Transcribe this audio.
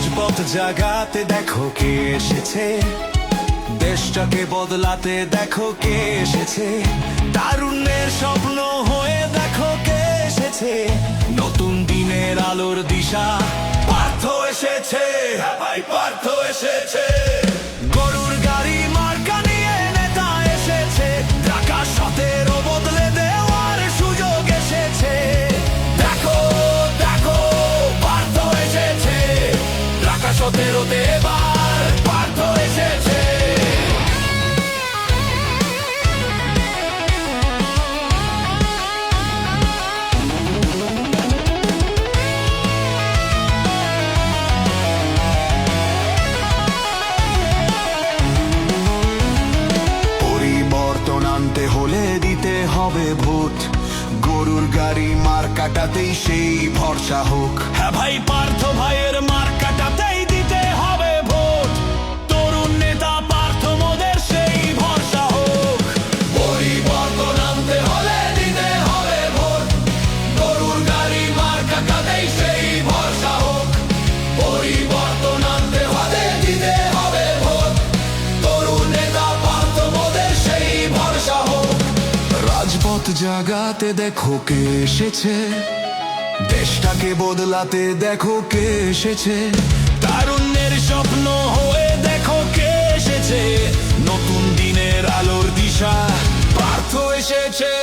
রাজপথ জাগাতে দেখো কে এসেছে। দেশটাকে বদলাতে দেখো কে এসেছে। তারুণ্যের স্বপ্ন হয়ে দেখো কে এসেছে। নতুন দিনের আলোর দিশা, পার্থ এসেছে। পার্থ এসেছে। সতেরোতে এবার পার্থ এসেছে। পরিবর্তন আনতে হলে দিতে হবে ভোট। গরুর গাড়ি মার কাটাতেই সেই ভরসা হোক। হ্যাঁ ভাই রাজপথ জাগাতে দেখো কে এসেছে। দেশটাকে বদলাতে দেখো কে এসেছে। তারুণ্যের স্বপ্ন হয়ে দেখো কে এসেছে। নতুন দিনের আলোর দিশা, পার্থ এসেছে।